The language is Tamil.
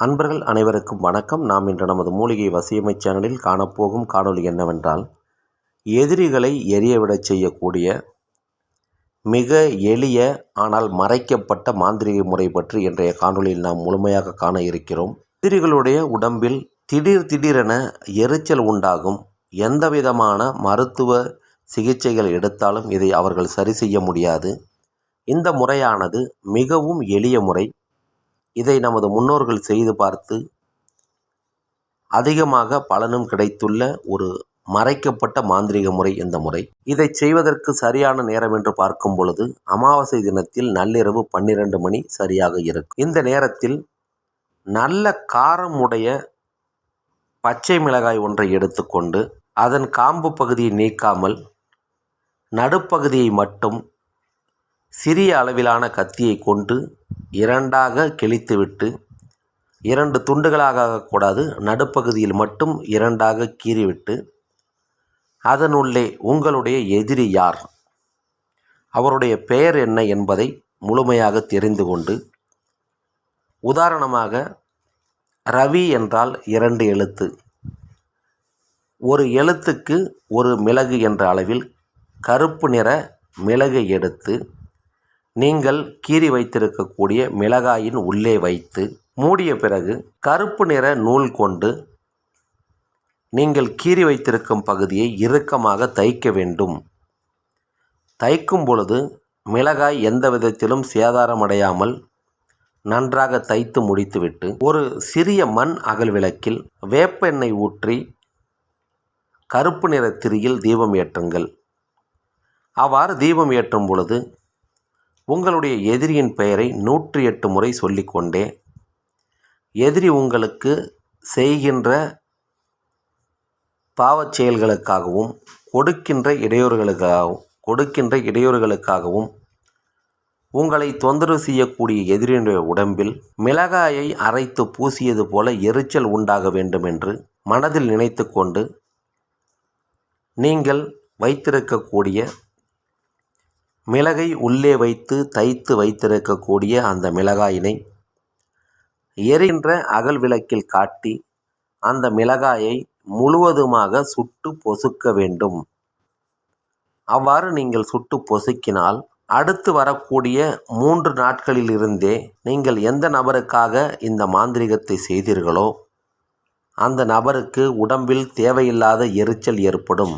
அன்பர்கள் அனைவருக்கும் வணக்கம். நாம் இன்று நமது மூலிகை வசியமை சேனலில் காணப்போகும் காணொளி என்னவென்றால் எதிரிகளை எரியவிடச் செய்யக்கூடிய மிக எளிய ஆனால் மறைக்கப்பட்ட மாந்திரிக முறை பற்றி இன்றைய காணொளியில் நாம் முழுமையாக காண இருக்கிறோம். எதிரிகளுடைய உடம்பில் திடீர் திடீரென எரிச்சல் உண்டாகும். எந்த விதமான மருத்துவ சிகிச்சைகள் எடுத்தாலும் இதை அவர்கள் சரி செய்ய முடியாது. இந்த முறையானது மிகவும் எளிய முறை. இதை நமது முன்னோர்கள் செய்து பார்த்து அதிகமாக பலனும் கிடைத்துள்ள ஒரு மறைக்கப்பட்ட மாந்திரீக முறை இந்த முறை. இதை செய்வதற்கு சரியான நேரம் என்று பார்க்கும் பொழுது அமாவாசை தினத்தில் நள்ளிரவு பன்னிரண்டு மணி சரியாக இருக்கும். இந்த நேரத்தில் நல்ல காரம் உடைய பச்சை மிளகாய் ஒன்றை எடுத்துக்கொண்டு அதன் காம்பு பகுதியை நீக்காமல் நடுப்பகுதியை மட்டும் சிறிய அளவிலான கத்தியை கொண்டு இரண்டாக கிழித்துவிட்டு இரண்டு துண்டுகளாக ஆகக்கூடாது. நடுப்பகுதியில் மட்டும் இரண்டாக கீறிவிட்டு அதனுள்ளே உங்களுடைய எதிரி யார்? அவருடைய பெயர் என்ன என்பதை முழுமையாக தெரிந்து கொண்டு உதாரணமாக ரவி என்றால் இரண்டு எழுத்து. ஒரு எழுத்துக்கு ஒரு மிளகு என்ற அளவில் கருப்பு நிற மிளகை எடுத்து நீங்கள் கீறி வைத்திருக்கக்கூடிய மிளகாயின் உள்ளே வைத்து மூடிய பிறகு கருப்பு நிற நூல் கொண்டு நீங்கள் கீறி வைத்திருக்கும் பகுதியை இறுக்கமாக தைக்க வேண்டும். தைக்கும் பொழுது மிளகாய் எந்த விதத்திலும் சேதாரமடையாமல் நன்றாக தைத்து முடித்துவிட்டு ஒரு சிறிய மண் அகல் விளக்கில் வேப்ப எண்ணெய் ஊற்றி கருப்பு நிற திரியில் தீபம் ஏற்றுங்கள். அவ்வாறு தீபம் ஏற்றும் பொழுது உங்களுடைய எதிரியின் பெயரை நூற்றி எட்டு முறை சொல்லிக்கொண்டே எதிரி உங்களுக்கு செய்கின்ற பாவச் செயல்களுக்காகவும் கொடுக்கின்ற இடையூறுகளுக்காகவும் கொடுக்கின்ற இடையூறுகளுக்காகவும் உங்களை தொந்தரவு செய்யக்கூடிய எதிரியுடைய உடம்பில் மிளகாயை அரைத்து பூசியது போல எரிச்சல் உண்டாக வேண்டும் என்று மனதில் நினைத்து கொண்டு நீங்கள் வைத்திருக்கக்கூடிய மிளகை உள்ளே வைத்து தைத்து வைத்திருக்கக்கூடிய அந்த மிளகாயினை எரிகின்ற அகல் விளக்கில் காட்டி அந்த மிளகாயை முழுவதுமாக சுட்டு பொசுக்க வேண்டும். அவ்வாறு நீங்கள் சுட்டு பொசுக்கினால் அடுத்து வரக்கூடிய மூன்று நாட்களிலிருந்தே நீங்கள் எந்த நபருக்காக இந்த மாந்திரிகத்தை செய்தீர்களோ அந்த நபருக்கு உடம்பில் தேவையில்லாத எரிச்சல் ஏற்படும்.